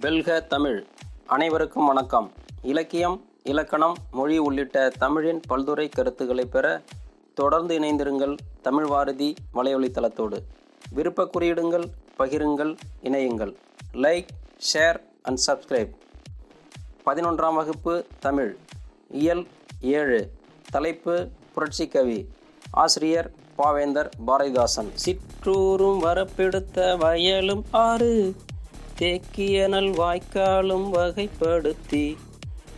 வெல்க தமிழ். அனைவருக்கும் வணக்கம். இலக்கியம் இலக்கணம் மொழி உள்ளிட்ட தமிழின் பல்துறை கருத்துக்களை பெற தொடர்ந்து இணைந்திருங்கள் தமிழ் வாரதி வலையொலி விருப்ப குறியிடுங்கள் பகிருங்கள் இணையுங்கள். லைக் ஷேர் அண்ட் சப்ஸ்கிரைப் பதினொன்றாம் வகுப்பு தமிழ். இயல் ஏழு. தலைப்பு புரட்சி கவி. ஆசிரியர் பாவேந்தர் பாரதிதாசன். சிற்றூரும் வரப்பெடுத்த வயலும் ஆறு. தேக்கியனல் வாய்க்காலும் வகைப்படுத்தி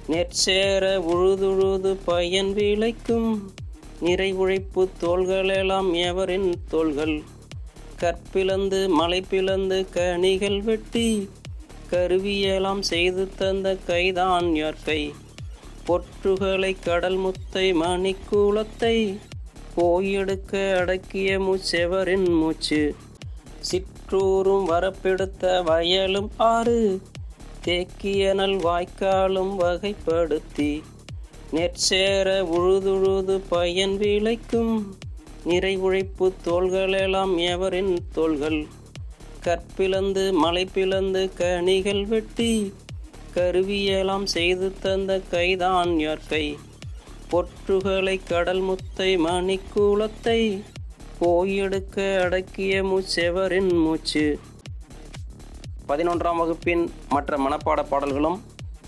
நெற்சேர உழுதுழுது பயன் விளைக்கும் நிறை உழைப்பு தோள்களெல்லாம் எவரின் தோள்கள்? கற்பிளந்து மலை பிளந்து கனிகள் வெட்டி கருவியெல்லாம் செய்து தந்த கைதான் யார்கை பொற்றுகளை கடல் முத்தை மணிக்கூலத்தை போயெடுக்க அடக்கிய மூச்செவரின் மூச்சு? சிற்றூரும் வரப்பெடுத்த வயலும் ஆறு. தேக்கியனல் வாய்க்காலும் வகைப்படுத்தி நெற்சேர உழுதுழுது பயன் விளைக்கும். நிறை உழைப்பு தோள்களெல்லாம் எவரின் தோள்கள்? கற்பிளந்து மலை பிளந்து கனிகள் வெட்டி கருவியெல்லாம் செய்து தந்த கைதான் யார்கை பொற்றுகளை கடல் முத்தை மணிக்கூலத்தை போயெடுக்க அடக்கிய மூச்செவரின் மூச்சு? பதினொன்றாம் வகுப்பின் மற்ற மனப்பாட பாடல்களும்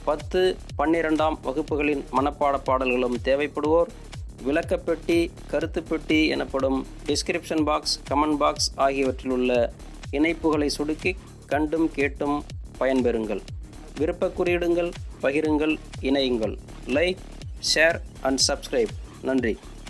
பத்து பன்னிரெண்டாம் வகுப்புகளின் மனப்பாட பாடல்களும் தேவைப்படுவோர் விளக்கப்பெட்டி கருத்துப்பெட்டி எனப்படும் டிஸ்கிரிப்ஷன் பாக்ஸ் கமெண்ட் பாக்ஸ் ஆகியவற்றில் உள்ள இணைப்புகளை சுடுக்கி கண்டும் கேட்டும் பயன்பெறுங்கள். விருப்ப குறியிடுங்கள் பகிருங்கள் இணையுங்கள். லைக் ஷேர் அண்ட் சப்ஸ்கிரைப் நன்றி.